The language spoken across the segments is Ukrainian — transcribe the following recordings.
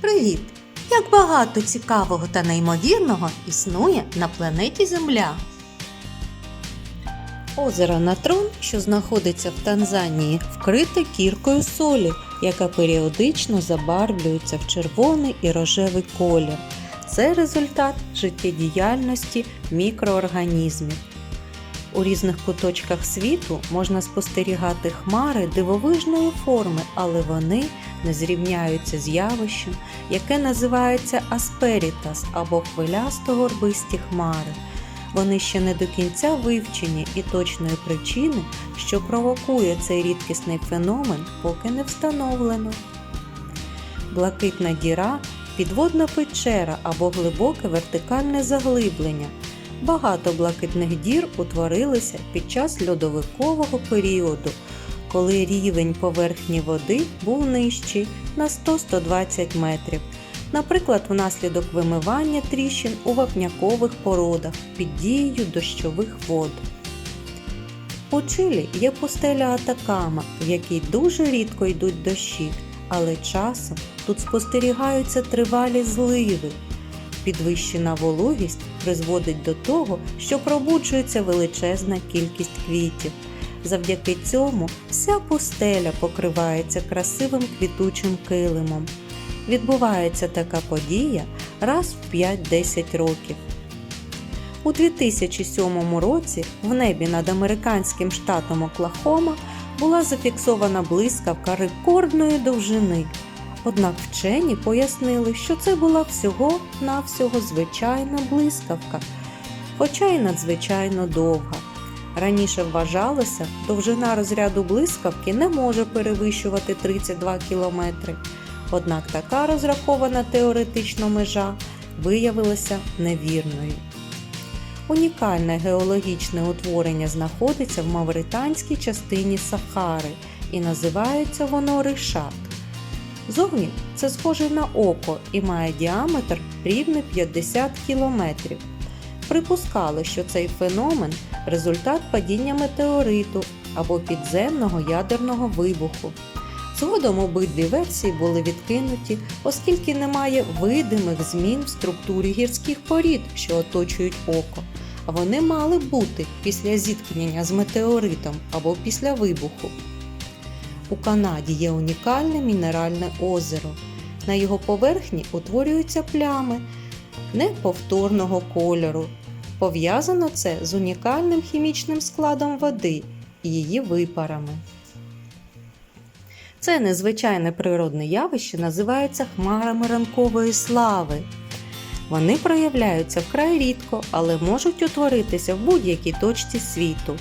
Привіт! Як багато цікавого та неймовірного існує на планеті Земля. Озеро Натрон, що знаходиться в Танзанії, вкрите кіркою солі, яка періодично забарвлюється в червоний і рожевий колір. Це результат життєдіяльності мікроорганізмів. У різних куточках світу можна спостерігати хмари дивовижної форми, але вони не зрівняються з явищем, яке називається асперітас або хвилясто-горбисті хмари. Вони ще не до кінця вивчені і точної причини, що провокує цей рідкісний феномен, поки не встановлено. Блакитна діра підводна печера або глибоке вертикальне заглиблення. Багато блакитних дір утворилися під час льодовикового періоду, коли рівень поверхні води був нижчий на 100-120 метрів, наприклад, внаслідок вимивання тріщин у вапнякових породах під дією дощових вод. У Чилі є пустеля Атакама, в якій дуже рідко йдуть дощі, але часом тут спостерігаються тривалі зливи. Підвищена вологість призводить до того, що пробуджується величезна кількість квітів. Завдяки цьому вся пустеля покривається красивим квітучим килимом. Відбувається така подія раз в 5-10 років. У 2007 році в небі над американським штатом Оклахома була зафіксована блискавка рекордної довжини. Однак вчені пояснили, що це була всього-навсього звичайна блискавка, хоча й надзвичайно довга. Раніше вважалося, довжина розряду блискавки не може перевищувати 32 км. Однак така розрахована теоретично межа виявилася невірною. Унікальне геологічне утворення знаходиться в мавританській частині Сахари і називається воно Ришат. Зовні це схоже на око і має діаметр рівно 50 кілометрів. Припускали, що цей феномен результат падіння метеориту або підземного ядерного вибуху. Згодом обидві версії були відкинуті, оскільки немає видимих змін в структурі гірських порід, що оточують око. А вони мали бути після зіткнення з метеоритом або після вибуху. У Канаді є унікальне мінеральне озеро. На його поверхні утворюються плями неповторного кольору. Пов'язано це з унікальним хімічним складом води і її випарами. Це незвичайне природне явище називається хмарами ранкової слави. Вони проявляються вкрай рідко, але можуть утворитися в будь-якій точці світу.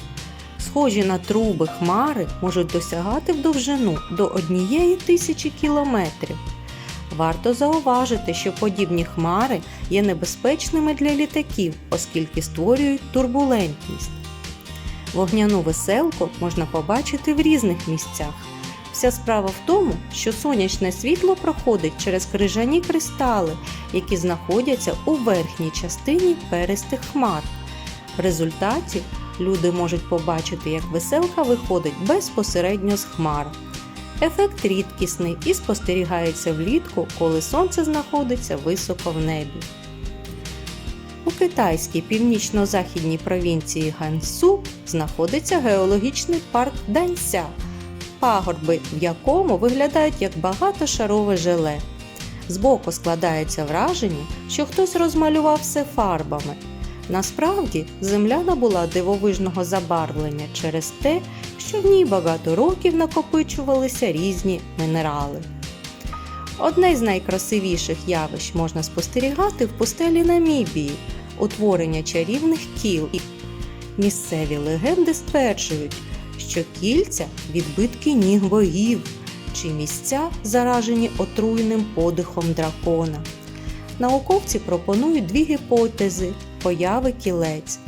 Схожі на труби хмари можуть досягати в довжину до однієї тисячі кілометрів. Варто зауважити, що подібні хмари є небезпечними для літаків, оскільки створюють турбулентність. Вогняну веселку можна побачити в різних місцях. Вся справа в тому, що сонячне світло проходить через крижані кристали, які знаходяться у верхній частині перистих хмар. В результаті люди можуть побачити, як веселка виходить безпосередньо з хмар. Ефект рідкісний і спостерігається влітку, коли сонце знаходиться високо в небі. У китайській північно-західній провінції Гансу знаходиться геологічний парк Данься, пагорби в якому виглядають як багатошарове желе. Збоку складається враження, що хтось розмалював все фарбами. Насправді земля набула дивовижного забарвлення через те, що в ній багато років накопичувалися різні мінерали. Одне з найкрасивіших явищ можна спостерігати в пустелі Намібії утворення чарівних кіл. Місцеві легенди стверджують, що кільця відбитки ніг богів чи місця заражені отруйним подихом дракона. Науковці пропонують дві гіпотези появи кілець.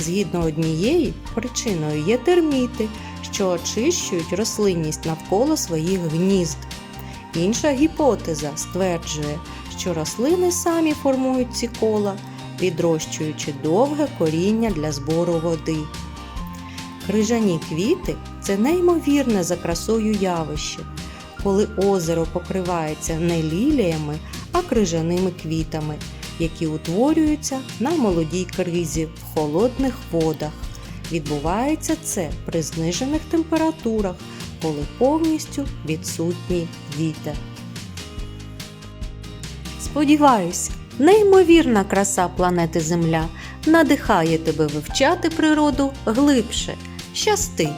Згідно однієї, причиною є терміти, що очищують рослинність навколо своїх гнізд. Інша гіпотеза стверджує, що рослини самі формують ці кола, відрощуючи довге коріння для збору води. Крижані квіти це неймовірне за красою явище. коли озеро покривається не ліліями, а крижаними квітами, які утворюються на молодій кризі в холодних водах. Відбувається це при знижених температурах, коли повністю відсутній вітер. Сподіваюсь, неймовірна краса планети Земля надихає тебе вивчати природу глибше. Щасти!